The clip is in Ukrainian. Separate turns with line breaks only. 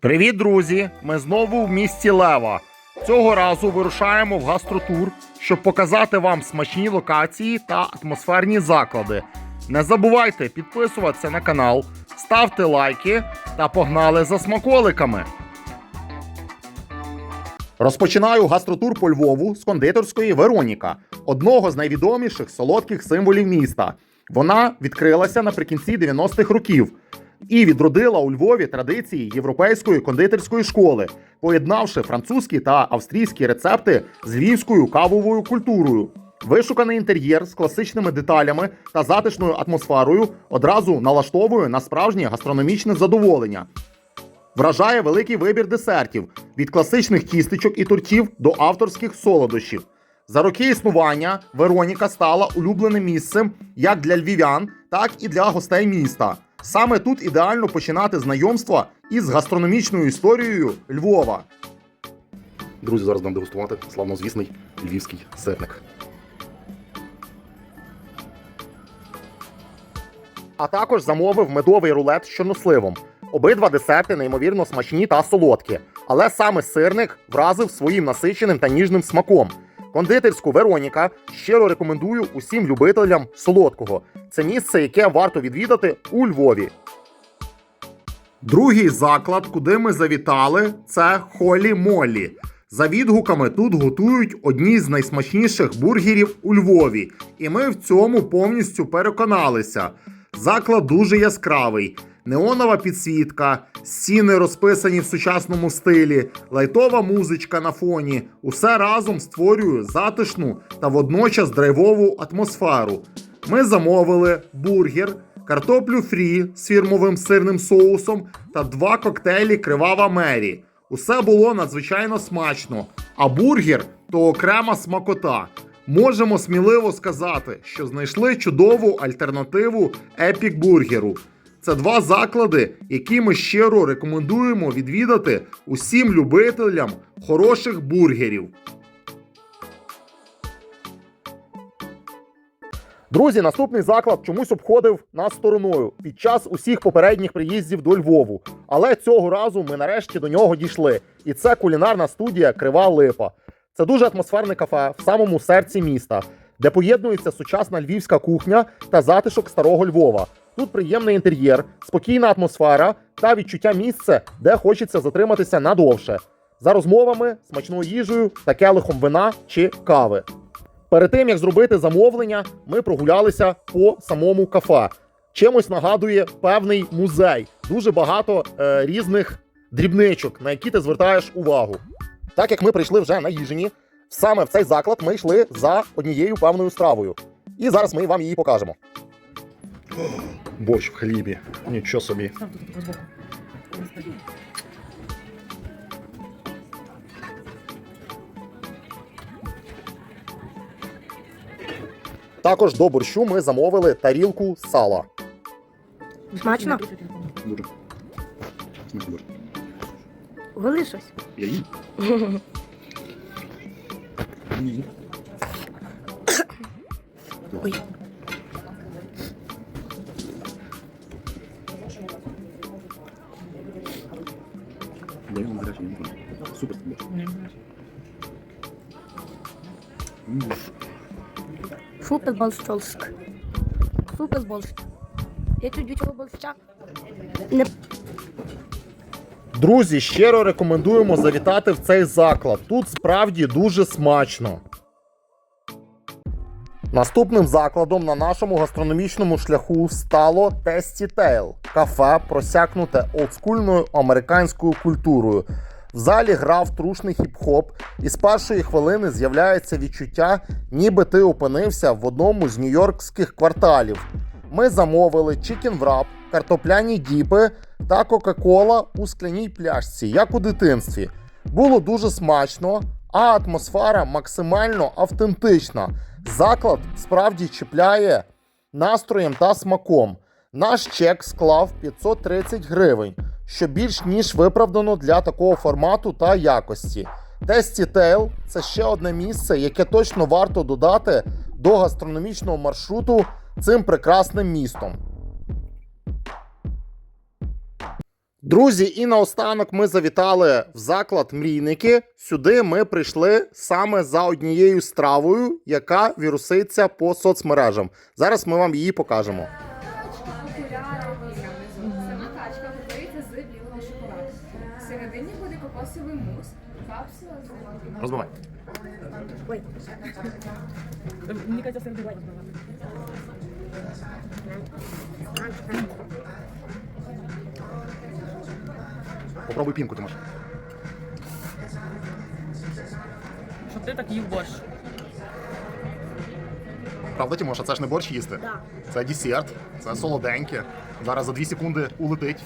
Привіт, друзі! Ми знову в місті Лева. Цього разу вирушаємо в гастротур, щоб показати вам смачні локації та атмосферні заклади. Не забувайте підписуватися на канал, ставте лайки та погнали за смаколиками. Розпочинаю гастротур по Львову з кондитерської Вероніка, одного з найвідоміших солодких символів міста. Вона відкрилася наприкінці 90-х років і відродила у Львові традиції європейської кондитерської школи, поєднавши французькі та австрійські рецепти з львівською кавовою культурою. Вишуканий інтер'єр з класичними деталями та затишною атмосферою одразу налаштовує на справжнє гастрономічне задоволення. Вражає великий вибір десертів від класичних тістечок і тортів до авторських солодощів. За роки існування Вероніка стала улюбленим місцем як для львів'ян, так і для гостей міста. Саме тут ідеально починати знайомства із гастрономічною історією Львова.
Друзі, зараз будемо дегустувати славнозвісний львівський сирник.
А також замовив медовий рулет з чорносливом. Обидва десерти неймовірно смачні та солодкі, але саме сирник вразив своїм насиченим та ніжним смаком. Кондитерську Вероніка щиро рекомендую усім любителям солодкого. Це місце, яке варто відвідати у Львові. Другий заклад, куди ми завітали, це Холі Молі. За відгуками тут готують одні з найсмачніших бургерів у Львові, і ми в цьому повністю переконалися. Заклад дуже яскравий. Неонова підсвітка, стіни розписані в сучасному стилі, лайтова музичка на фоні. Усе разом створює затишну та водночас драйвову атмосферу. Ми замовили бургер, картоплю фрі з фірмовим сирним соусом та два коктейлі Кривава Мері. Усе було надзвичайно смачно, а бургер то окрема смакота. Можемо сміливо сказати, що знайшли чудову альтернативу епік бургеру. Це два заклади, які ми щиро рекомендуємо відвідати усім любителям хороших бургерів. Друзі, наступний заклад чомусь обходив нас стороною під час усіх попередніх приїздів до Львову. Але цього разу ми нарешті до нього дійшли. І це кулінарна студія Крива Липа. Це дуже атмосферне кафе в самому серці міста, де поєднується сучасна львівська кухня та затишок старого Львова. Тут приємний інтер'єр, спокійна атмосфера та відчуття місця, де хочеться затриматися надовше. За розмовами, смачною їжею та келихом вина чи кави. Перед тим як зробити замовлення, ми прогулялися по самому кафе. Чимось нагадує певний музей. Дуже багато е, різних дрібничок, на які ти звертаєш увагу. Так як ми прийшли вже на наїжені, саме в цей заклад ми йшли за однією певною стравою. І зараз ми вам її покажемо.
Борщ в хлібі. Нічого собі.
Також до борщу ми замовили тарілку сала.
Смачно?
Дуже. Смачно.
Вели щось?
Я їм? Ні.
Ой.
Я їм гарячий, не знаю. Супер. М.
Супер борщовськ. Супер борщ. Я чуть цього борща. Не
Друзі, щиро рекомендуємо завітати в цей заклад. Тут справді дуже смачно. Наступним закладом на нашому гастрономічному шляху стало Testy Tail – кафе, просякнуте олдскульною американською культурою. В залі грав трушний хіп-хоп, і з першої хвилини з'являється відчуття, ніби ти опинився в одному з нью-йоркських кварталів. Ми замовили чікен врап, картопляні діпи та Кока-Кола у скляній пляшці, як у дитинстві. Було дуже смачно, а атмосфера максимально автентична. Заклад справді чіпляє настроєм та смаком. Наш чек склав 530 гривень, що більш ніж виправдано для такого формату та якості. Тесті Тейл це ще одне місце, яке точно варто додати до гастрономічного маршруту цим прекрасним містом. Друзі, і наостанок ми завітали в заклад Мрійники. Сюди ми прийшли саме за однією стравою, яка віруситься по соцмережам. Зараз ми вам її покажемо.
Сама качка готується з білого шоколаду. Всередині буде кокосовий мус, капсула з
Розбивай.
Ой.
Мені кажеться.
Попробуй пінку, Тимош.
Що ти так їв борщ.
Правда, Тимош, а це ж не борщ їсти?
Да.
Це десерт, це солоденьке. Зараз за 2 секунди улетить.